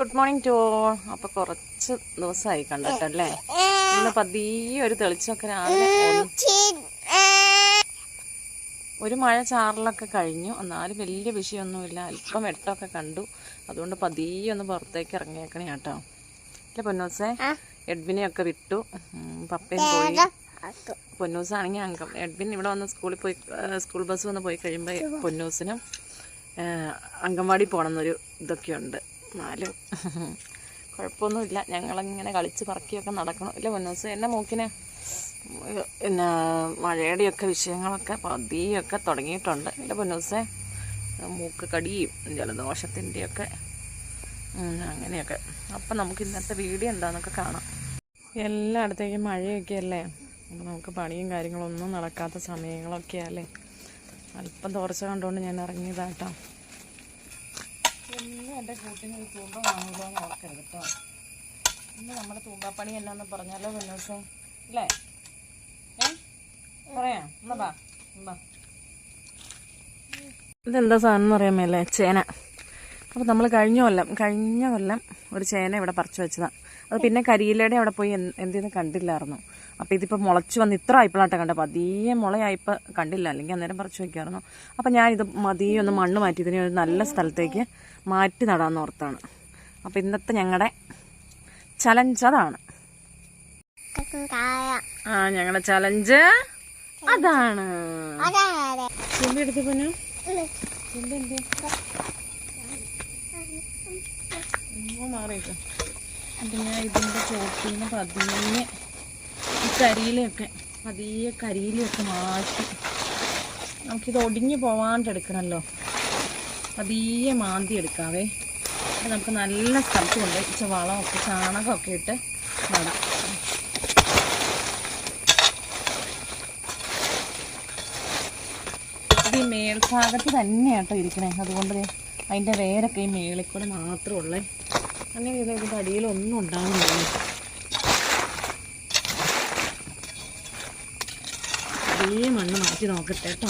Good morning to അപ്പോൾ കുറച്ച് ദിവസമായി കണ്ടിട്ടല്ലേ? ഇന്ന് പതിയെ ഒരു തെളിച്ചൊക്കെ രാവിലെ ഒരു മഴ ചാറലൊക്കെ കഴിഞ്ഞു. എന്നാലും വലിയ വിഷയമൊന്നുമില്ല. അല്പം വെട്ടമൊക്കെ കണ്ടു. അതുകൊണ്ട് പതിയെ ഒന്ന് പുറത്തേക്ക് ഇറങ്ങിയേക്കണേ കേട്ടോ. അല്ലേ പൊന്നൂസേ? എഡ്വിനെയൊക്കെ വിട്ടു. പപ്പയും പോയി. പൊന്നൂസാണെങ്കിൽ അംഗം എഡ്വിൻ ഇവിടെ വന്ന് സ്കൂളിൽ പോയി സ്കൂൾ ബസ് വന്ന് പോയി കഴിയുമ്പോൾ പൊന്നൂസിനും അംഗൻവാടി പോകണമെന്നൊരു ഇതൊക്കെയുണ്ട്. എന്നാലും കുഴപ്പമൊന്നുമില്ല. ഞങ്ങളിങ്ങനെ കളിച്ച് പറക്കിയൊക്കെ നടക്കണം. ഇല്ല പൊന്നൂസ്? എന്നെ മൂക്കിന് പിന്നെ മഴയുടെയൊക്കെ വിഷയങ്ങളൊക്കെ പതിയൊക്കെ തുടങ്ങിയിട്ടുണ്ട്. ഇല്ല പൊന്നൂസേ? മൂക്ക് കടിയും ജലദോഷത്തിന്റെയൊക്കെ അങ്ങനെയൊക്കെ. അപ്പം നമുക്ക് ഇന്നത്തെ വീഡിയോ എന്താണെന്നൊക്കെ കാണാം. എല്ലായിടത്തേക്കും മഴയൊക്കെ അല്ലേ? അപ്പോൾ നമുക്ക് പണിയും കാര്യങ്ങളൊന്നും നടക്കാത്ത സമയങ്ങളൊക്കെ അല്ലേ? അല്പം തോർച്ച കണ്ടുകൊണ്ട് ഞാൻ ഇറങ്ങിയതാട്ടോ. ഇന്ന് എന്റെ കൂട്ടിന് ഒരു തൂമ്പ വാങ്ങുമല്ലോ ഓർക്കരുത് കേട്ടോ. ഇന്ന് നമ്മുടെ തൂമ്പാപ്പണി എന്നാന്ന് പറഞ്ഞാലോ ദിവസം അല്ലേ? പറയാം. എന്നാ ബാ ബാ ഇതെന്താ സാധനം എന്ന് പറയാൻ മേലേ? ചേന. അപ്പോൾ നമ്മൾ കഴിഞ്ഞ കൊല്ലം കഴിഞ്ഞ കൊല്ലം ഒരു ചേന ഇവിടെ പറിച്ച് വെച്ചതാണ് അത് പിന്നെ കരിയിലയുടെ അവിടെ പോയി എന്ത് എന്തെന്ന് കണ്ടില്ലായിരുന്നു. അപ്പോൾ ഇതിപ്പോൾ മുളച്ച് വന്ന് ഇത്ര ആയിപ്പോഴാട്ടെ കണ്ടത് പതിയെ മുളയായിപ്പോൾ കണ്ടില്ല. അല്ലെങ്കിൽ അന്നേരം പറിച്ച് വയ്ക്കായിരുന്നു അപ്പോൾ ഞാനിത് ഇത് മതിയെ ഒന്ന് മണ്ണ് മാറ്റി. ഇതിനെ ഒരു നല്ല സ്ഥലത്തേക്ക് മാറ്റി നടാമെന്ന് ഓർത്താണ്. അപ്പോൾ ഇന്നത്തെ ഞങ്ങളുടെ ചലഞ്ച് അതാണ്. ആ ഞങ്ങളുടെ ചലഞ്ച് അതാണ്. ഇതിന്റെ മാറിയിട്ട്. ഞാൻ ഇതിന്റെ ചോട്ടിൽ നിന്ന് പതിയെ ഈ കരിയിലൊക്കെ പതിയെ കരിയിലൊക്കെ മാറ്റി. നമുക്കിത് ഒടിഞ്ഞു പോവാണ്ടെടുക്കണമല്ലോ പതിയെ മാന്തി എടുക്കാവേ. അപ്പം നമുക്ക് നല്ല സ്ഥലത്ത് കൊണ്ട് ഇച്ച വളമൊക്കെ ചാണകമൊക്കെ ഇട്ട് നടാം. ഈ മേൽഭാഗത്ത് തന്നെയാട്ടോ ഇരിക്കണേ. അതുകൊണ്ട് അതിന്റെ വേരൊക്കെ ഈ മേളിൽ കൂടെ മാത്രമേ ഉള്ളേ. അങ്ങനെ ഇത് ഇതിന്റെ അടിയിലൊന്നും ഉണ്ടാകുന്നില്ല അതേ മണ്ണ് മാറ്റി നോക്കട്ടെ കേട്ടോ.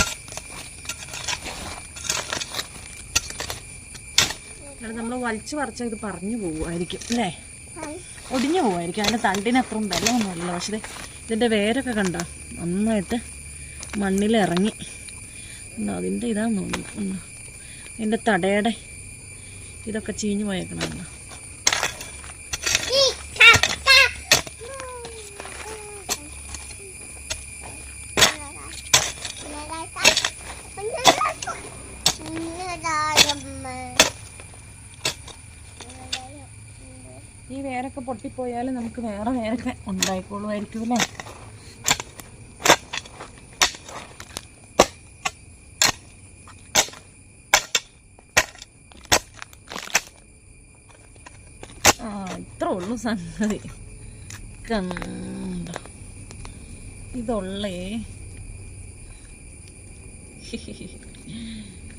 നമ്മൾ വലിച്ചു പറിച്ചാൽ ഇത് പറഞ്ഞു പോവുമായിരിക്കും അല്ലേ? ഒടിഞ്ഞു പോകുമായിരിക്കും. അതിന്റെ തണ്ടിന് അത്രയും ബലമൊന്നുമില്ല. പക്ഷേ ഇതിന്റെ വേരൊക്കെ കണ്ട? നന്നായിട്ട് മണ്ണിലിറങ്ങി അതിന്റെ ഇതാന്ന് തോന്നുന്നു. അതിന്റെ തടയുടെ ഇതൊക്കെ ചീഞ്ഞു പോയേക്കണമല്ലോ ഈ വേരൊക്കെ പൊട്ടിപ്പോയാൽ നമുക്ക് വേറെ വേരൊക്കെ ഉണ്ടായിക്കോളുമായിരിക്കും അല്ലേ? ആ ഇത്ര ഉള്ളു സംഗതി. കണ്ടോ? ഇതുള്ളേ.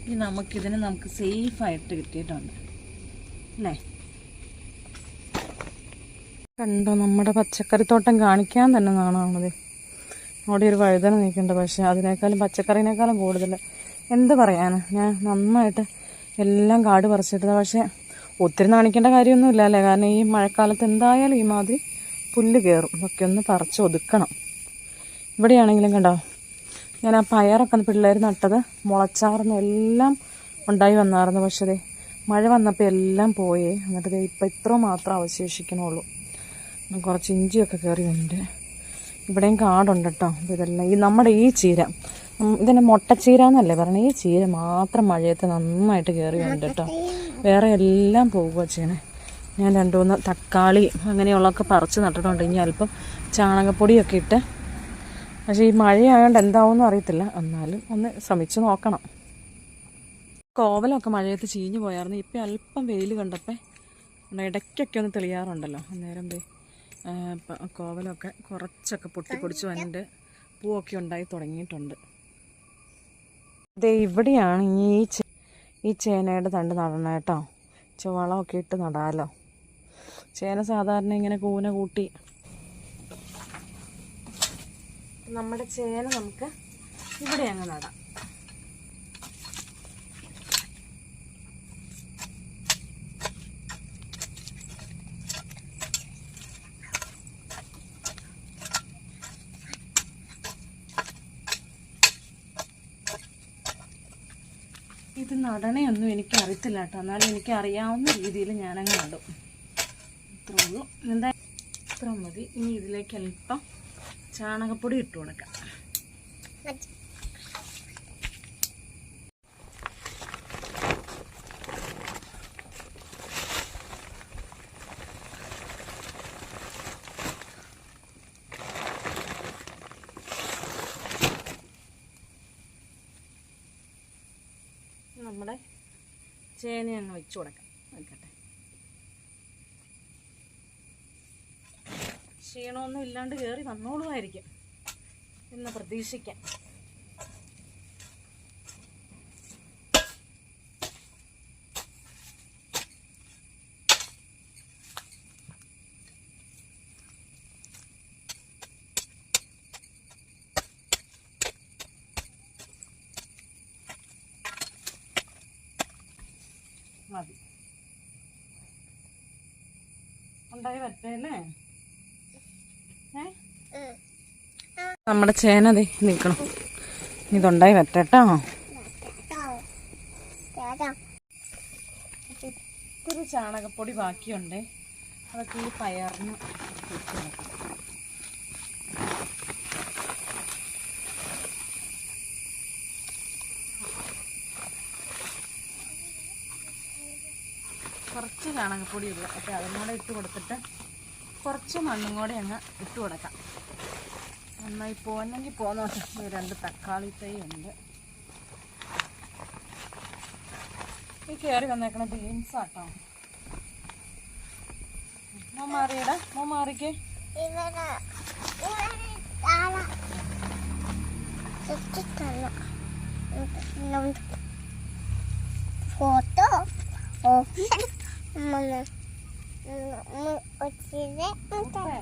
ഇനി നമുക്കിതിന് നമുക്ക് സേഫായിട്ട് കിട്ടിയിട്ടുണ്ട്. അല്ലേ? കണ്ടോ നമ്മുടെ പച്ചക്കറിത്തോട്ടം കാണിക്കാൻ തന്നെ നാണാണത് അവിടെ ഒരു വഴുതന നിൽക്കുന്നുണ്ട് പക്ഷേ അതിനേക്കാളും പച്ചക്കറിനേക്കാളും കൂടുതൽ എന്ത് പറയാന്? ഞാൻ നന്നായിട്ട് എല്ലാം കാട് പറിച്ചിട്ടത് പക്ഷേ ഒത്തിരി നാണിക്കേണ്ട കാര്യമൊന്നുമില്ല അല്ലേ? കാരണം ഈ മഴക്കാലത്ത് എന്തായാലും ഈ മാതിരി പുല്ല് കയറും ഇതൊക്കെ ഒന്ന് പറിച്ച് ഒതുക്കണം. ഇവിടെയാണെങ്കിലും കണ്ടോ ഞാൻ ആ പയറൊക്കെ പിള്ളേർ നട്ടത് മുളച്ചാർന്ന് എല്ലാം ഉണ്ടായി വന്നായിരുന്നു പക്ഷേ മഴ വന്നപ്പോൾ എല്ലാം പോയേ. എന്നിട്ട് ഇപ്പം ഇത്ര മാത്രം അവശേഷിക്കണുള്ളൂ. കുറച്ച് ഇഞ്ചിയൊക്കെ കയറി വന്നിട്ട് ഇവിടെയും കാടുണ്ട് കേട്ടോ. അപ്പോൾ ഇതെല്ലാം ഈ നമ്മുടെ ഈ ചീര. ഇതിന്റെ മുട്ടച്ചീര എന്നല്ലേ പറഞ്ഞത് ഈ ചീര മാത്രം മഴയത്ത് നന്നായിട്ട് കയറി വന്നിട്ട് കേട്ടോ. വേറെ എല്ലാം പോകുക ചെയ്യണേ. ഞാൻ രണ്ട് മൂന്ന് തക്കാളി അങ്ങനെയുള്ളതൊക്കെ പറിച്ച് നട്ടിട്ടുണ്ട്. ഇനി അല്പം ചാണകപ്പൊടിയൊക്കെ ഇട്ട്. പക്ഷേ ഈ മഴയായതുകൊണ്ട് എന്താവുമെന്ന് അറിയത്തില്ല. എന്നാലും ഒന്ന് ശ്രമിച്ചു നോക്കണം. കോവലമൊക്കെ മഴയത്ത് ചീഞ്ഞു പോയായിരുന്നു. ഇപ്പം അല്പം വെയിൽ കണ്ടപ്പോൾ ഇടയ്ക്കൊക്കെ ഒന്ന് തെളിയാറുണ്ടല്ലോ. അന്നേരം ദേ പ- കുറച്ചൊക്കെ പൊട്ടിപ്പൊടിച്ച് വന്നിട്ട് പൂവൊക്കെ ഉണ്ടായി തുടങ്ങിയിട്ടുണ്ട്. ദേ ഇവിടെയാണ് ഇനി ഈ ഈ ചേനയുടെ തണ്ട് നടണം കേട്ടോ. ചുവളമൊക്കെ ഇട്ട് നടാലോ. ചേന സാധാരണ ഇങ്ങനെ കൂന കൂട്ടി. നമ്മുടെ ചേന നമുക്ക് ഇവിടെ അങ്ങ് നടാം ഇത് നടണയൊന്നും എനിക്ക് അറിയത്തില്ല കേട്ടോ. എന്നാലും എനിക്ക് അറിയാവുന്ന രീതിയിൽ ഞാനങ്ങ് നടും. ഇത്രേ ഉള്ളൂ. എന്താ ഇത്ര മതി. ഇനി ഇതിലേക്ക് അല്പം ചാണകപ്പൊടി ഇട്ട് കൊടുക്കാം നമ്മുടെ ചേന അങ്ങ് വെച്ച് കൊടുക്കാം. വെക്കട്ടെ ക്ഷീണമൊന്നും ഇല്ലാണ്ട് കയറി വന്നോളുമായിരിക്കും എന്ന് പ്രതീക്ഷിക്കാം. മതി. ഉണ്ടായി വരട്ടേല്ലേ നമ്മുടെ ചേന അതെ നിൽക്കണം. ഇതുണ്ടായി വറ്റട്ടോ ഇത്തിരി ചാണകപ്പൊടി ബാക്കിയുണ്ട്. അതൊക്കെ ഈ പയറിന് ഇട്ട് കൊടുക്കണം. കുറച്ച് ചാണകപ്പൊടി ഉള്ളു അപ്പോൾ അതും കൂടെ ഇട്ട് കൊടുത്തിട്ട് കുറച്ച് മണ്ണും കൂടെ അങ്ങ് ഇട്ട് കൊടുക്കാം നന്നായി പോകുന്നെങ്കിൽ പോകുന്ന ഈ രണ്ട് തക്കാളി തൈ ഉണ്ട് ഈ കയറി വന്നേക്കണ ബീൻസ് ആട്ടോ മൂമാറിയുടെ മൂമാറിക്ക് ഫോട്ടോ മാറിക്കേ ഫോട്ടോ Мы ഒച്ചിരി മുട്ടേ.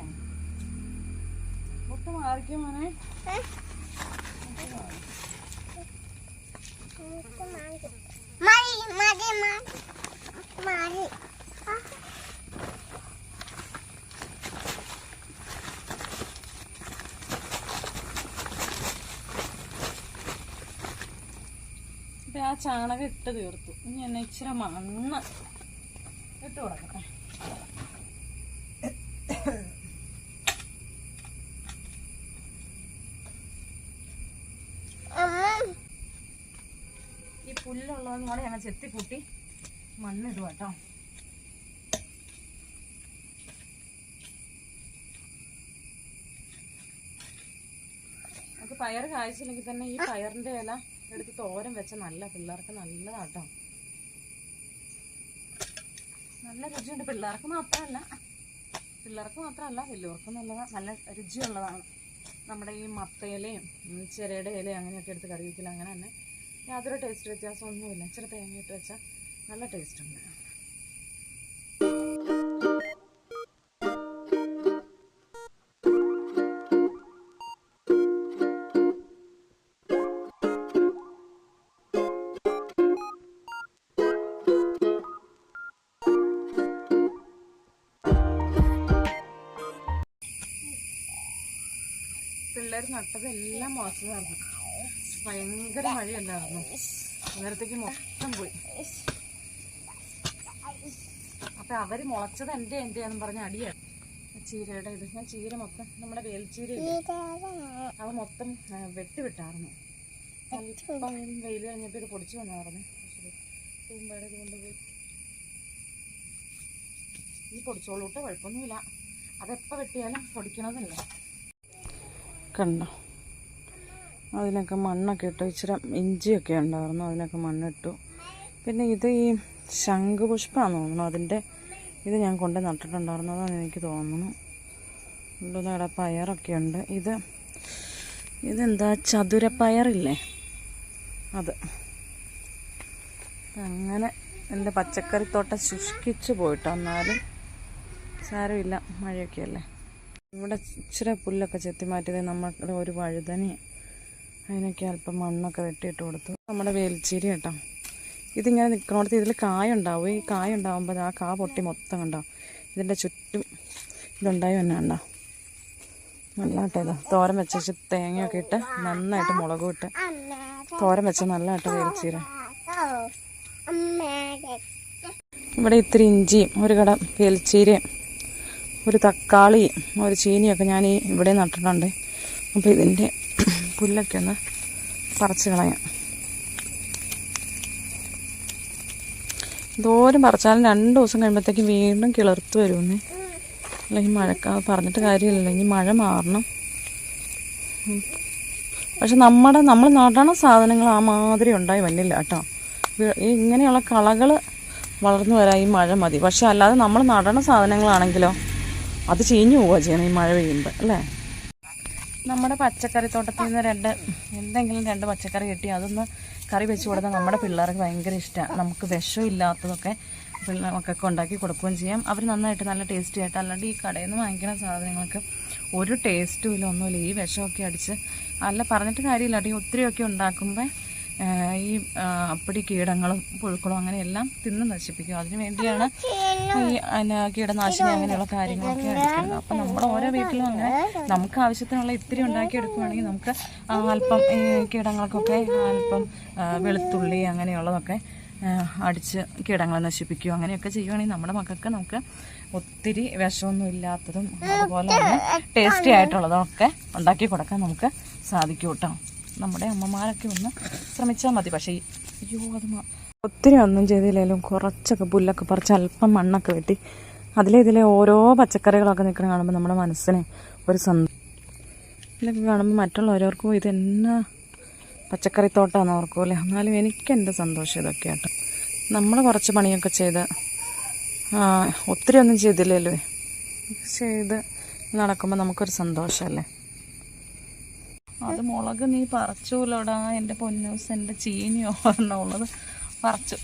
മുട്ട മാറിക്കോ മോനെ. മതി മതി ഇപ്പം ആ ചാണകം ഇട്ട് തീർത്തു. ഇനി എന്നെ ഇച്ചിരി മണ്ണ് ഇട്ട് കൊടുക്കട്ടെ ഈ പുല്ലുള്ളതും കൂടെ ഞങ്ങൾ ചെത്തിക്കൂട്ടി മണ്ണിടുക കേട്ടോ. പയർ കായ്ച്ചില്ലെങ്കിൽ തന്നെ ഈ പയറിന്റെ ഇല എടുത്ത് തോരം വെച്ച നല്ല പിള്ളേർക്ക് നല്ലതാട്ടോ നല്ല രുചിയുണ്ട്. പിള്ളേർക്ക് മാത്രമല്ല പിള്ളേർക്ക് മാത്രമല്ല വലിയവർക്കും നല്ല നല്ല രുചിയുള്ളതാണ്. നമ്മുടെ ഈ മത്തയിലയും ചിരയുടെ ഇലയും അങ്ങനെയൊക്കെ എടുത്ത് കറി വയ്ക്കില്ല അങ്ങനെ തന്നെ യാതൊരു ടേസ്റ്റ് വ്യത്യാസമൊന്നുമില്ല. ഇച്ചിരി തേങ്ങ ഇട്ട് വെച്ചാൽ നല്ല ടേസ്റ്റ് ഉണ്ട്. പിള്ളേർ നട്ടതെല്ലാം മുളച്ചതായിരുന്നു ഭയങ്കര മഴയല്ലായിരുന്നു അന്നേരത്തേക്ക് മൊത്തം പോയി. അപ്പൊ അവർ മുളച്ചത് എന്റെ എന്ന് പറഞ്ഞ അടിയാണ് ചീരയുടെ ഇത്. ഞാൻ ചീര മൊത്തം നമ്മുടെ വേൽച്ചീര അവ മൊത്തം വെട്ടിവിട്ടായിരുന്നു വെയിൽ കഴിഞ്ഞപ്പോൾ ഇത് പൊടിച്ചു വന്നായിരുന്നു തൂമ്പയുടെ ഇത് കൊണ്ടുപോയി. ഈ പൊടിച്ചോളൂട്ട് കുഴപ്പമൊന്നുമില്ല. അതെപ്പോൾ വെട്ടിയാലും പൊടിക്കണതല്ല കണ്ടോ? അതിനൊക്കെ മണ്ണൊക്കെ ഇട്ടു ഇച്ചിരി ഇഞ്ചിയൊക്കെ ഉണ്ടായിരുന്നു. അതിനൊക്കെ മണ്ണിട്ടു. പിന്നെ ഇത് ഈ ശംഖുപുഷ്പമാണെന്ന് തോന്നുന്നു. അതിന്റെ ഇത് ഞാൻ കൊണ്ട് നട്ടിട്ടുണ്ടായിരുന്നതെന്ന് എനിക്ക് തോന്നുന്നു. ഇവിടെ പയറൊക്കെ ഉണ്ട്. ഇത് ഇതെന്താ? ചതുരപ്പയറില്ലേ? അത്. അങ്ങനെ എന്റെ പച്ചക്കറിത്തോട്ടം ശുഷ്കിച്ച് പോയിട്ടോ. എന്നാലും സാരമില്ല. മഴയൊക്കെ അല്ലേ ഇവിടെ ഇച്ചിരി പുല്ലൊക്കെ ചെത്തി മാറ്റിയത് നമ്മുടെ ഒരു വഴുതന അതിനൊക്കെ അല്പം മണ്ണൊക്കെ വെട്ടിയിട്ട് കൊടുത്തു. നമ്മുടെ വേലിച്ചീരി കേട്ടോ. ഇതിങ്ങനെ നിൽക്കണോടത്ത് ഇതിൽ കായ ഉണ്ടാവും. ഈ കായ ഉണ്ടാവുമ്പോൾ ആ കാ പൊട്ടി മൊത്തം ഉണ്ടാവും ഇതിന്റെ ചുറ്റും ഇതുണ്ടായി തന്നെ ഉണ്ടോ നല്ലതായിട്ട് ഇത്. തോരം വെച്ച തേങ്ങയൊക്കെ ഇട്ട് നന്നായിട്ട് മുളകും ഇട്ട് തോരം വെച്ച നല്ലതായിട്ട് വേൽച്ചീര. ഇവിടെ ഇത്തിരി ഇഞ്ചിയും ഒരു കട വേൽച്ചീരയും ഒരു തക്കാളി ഒരു ചീനിയൊക്കെ ഞാൻ ഈ ഇവിടെ നട്ടിട്ടുണ്ട്. അപ്പോൾ ഇതിന്റെ പുല്ലൊക്കെ ഒന്ന് പറിച്ച് കളയാം. ദൂരം പറിച്ചാലും രണ്ട് ദിവസം കഴിയുമ്പോഴത്തേക്ക് വീണ്ടും കിളർത്ത് വരുമെന്ന്. അല്ലെങ്കിൽ മഴക്കാ പറഞ്ഞിട്ട് കാര്യമില്ല ഇനി മഴ മാറണം. പക്ഷെ നമ്മുടെ നമ്മൾ നടണ സാധനങ്ങൾ ആ മാതിരി ഉണ്ടായി വന്നില്ല കേട്ടോ. ഇങ്ങനെയുള്ള കളകൾ വളർന്നു വരാൻ ഈ മഴ മതി. പക്ഷെ അല്ലാതെ നമ്മൾ നടണ സാധനങ്ങളാണെങ്കിലോ അത് ചീഞ്ഞു പോവുക ചെയ്യണം ഈ മഴ പെയ്യുമ്പോൾ അല്ലേ? നമ്മുടെ പച്ചക്കറി തോട്ടത്തിൽ നിന്ന് രണ്ട് എന്തെങ്കിലും രണ്ട് പച്ചക്കറി കിട്ടി അതൊന്ന് കറി വെച്ച് കൊടുത്താൽ നമ്മുടെ പിള്ളേർക്ക് ഭയങ്കര ഇഷ്ടമാണ് നമുക്ക് വിഷം ഇല്ലാത്തതൊക്കെ മക്കൾക്ക് ഉണ്ടാക്കി കൊടുക്കുകയും ചെയ്യാം. അവർ നന്നായിട്ട് നല്ല ടേസ്റ്റി ആയിട്ട് അല്ലാണ്ട് ഈ കടയിൽ നിന്ന് വാങ്ങിക്കുന്ന സാധനങ്ങൾക്ക് ഒരു ടേസ്റ്റും ഇല്ല ഒന്നുമില്ല. ഈ വിഷമൊക്കെ അടിച്ച് അല്ല പറഞ്ഞിട്ട് കാര്യമില്ല. ഒത്തിരിയൊക്കെ ഉണ്ടാക്കുമ്പോൾ ഈ അപ്പടി കീടങ്ങളും പുഴുക്കളും അങ്ങനെയെല്ലാം തിന്ന് നശിപ്പിക്കും. അതിന് വേണ്ടിയാണ് ഈ കീടനാശിനി അങ്ങനെയുള്ള കാര്യങ്ങളൊക്കെ എടുക്കുന്നത്. അപ്പം നമ്മുടെ ഓരോ വീട്ടിലും അങ്ങനെ നമുക്ക് ആവശ്യത്തിനുള്ള ഇത്തിരി ഉണ്ടാക്കി എടുക്കുവാണെങ്കിൽ നമുക്ക് അല്പം ഈ കീടങ്ങൾക്കൊക്കെ അല്പം വെളുത്തുള്ളി അങ്ങനെയുള്ളതൊക്കെ അടിച്ച് കീടങ്ങളെ നശിപ്പിക്കുകയോ അങ്ങനെയൊക്കെ ചെയ്യുവാണെങ്കിൽ നമ്മുടെ മക്കൾക്ക് നമുക്ക് ഒത്തിരി വിഷമൊന്നും ഇല്ലാത്തതും അതുപോലെ തന്നെ ടേസ്റ്റി ആയിട്ടുള്ളതും ഒക്കെ ഉണ്ടാക്കി കൊടുക്കാൻ നമുക്ക് സാധിക്കും കേട്ടോ. നമ്മുടെ അമ്മമാരൊക്കെ ഒന്ന് ശ്രമിച്ചാൽ മതി. പക്ഷേ അയ്യോ അത് ഒത്തിരി ഒന്നും ചെയ്തില്ലെങ്കിലും കുറച്ചൊക്കെ പുല്ലൊക്കെ പറിച്ച് അല്പം മണ്ണൊക്കെ വെട്ടി അതിലെ ഇതിലെ ഓരോ പച്ചക്കറികളൊക്കെ നിൽക്കുന്ന കാണുമ്പോൾ നമ്മുടെ മനസ്സിന് ഒരു സന്തോഷം ഇതൊക്കെ കാണുമ്പോൾ മറ്റുള്ളവരോർക്കും ഇത് എന്നാ പച്ചക്കറിത്തോട്ടാന്ന് ഓർക്കൂല്ലേ എന്നാലും എനിക്ക് എന്റെ സന്തോഷം ഇതൊക്കെ ആട്ടോ നമ്മൾ കുറച്ച് പണിയൊക്കെ ചെയ്ത് ഒത്തിരി ഒന്നും ചെയ്തില്ലല്ലോ. ചെയ്ത് നടക്കുമ്പോൾ നമുക്കൊരു സന്തോഷമല്ലേ അത് മുളക് നീ പറിച്ചൂലോടാ എന്റെ പൊന്നൂസ് എന്റെ ചീനിയോ ഓർണമുള്ളത് പറിച്ചു.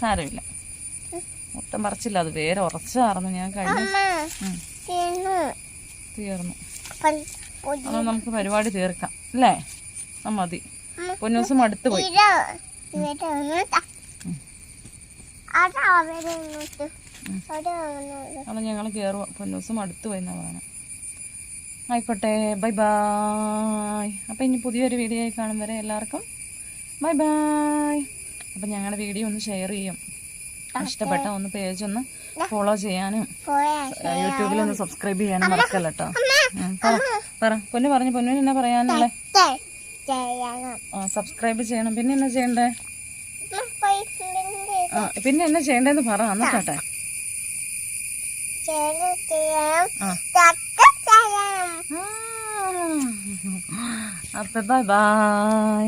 സാരമില്ല. മൊത്തം പറിച്ചില്ല അത് വേറെ ഉറച്ചായിരുന്നു ഞാൻ കഴിഞ്ഞു തീർന്നു. അത് നമുക്ക് പരിപാടി തീർക്കാം അല്ലേ? ആ മതി. പൊന്നൂസ് മടുത്ത് പോയി. അതാ അവിടെ ഞങ്ങൾ കയറുക പൊന്നൂസ് മടുത്ത് പോയി എന്നാ പറയണേ ആയിക്കോട്ടെ ബൈ ബായ് അപ്പം ഇനി പുതിയൊരു വീഡിയോ ആയി കാണും വരെ എല്ലാവർക്കും ബൈ ബായ് അപ്പം ഞങ്ങളുടെ വീഡിയോ ഒന്ന് ഷെയർ ചെയ്യും. ഇഷ്ടപ്പെട്ട ഒന്ന് പേജ് ഒന്ന് ഫോളോ ചെയ്യാനും യൂട്യൂബിൽ ഒന്ന് സബ്സ്ക്രൈബ് ചെയ്യാനും മറക്കല്ല കേട്ടോ പറ പൊന്നു പറഞ്ഞു പൊന്നു എന്നാ പറയാനുള്ളത് സബ്സ്ക്രൈബ് ചെയ്യണം. പിന്നെ എന്നാ ചെയ്യണ്ടേ? പിന്നെ എന്നാ ചെയ്യണ്ടേന്ന് പറ ചെയ്യണം ആ. ചക്ക ചെയ്യണം അപ്പൊ ബൈ ബൈ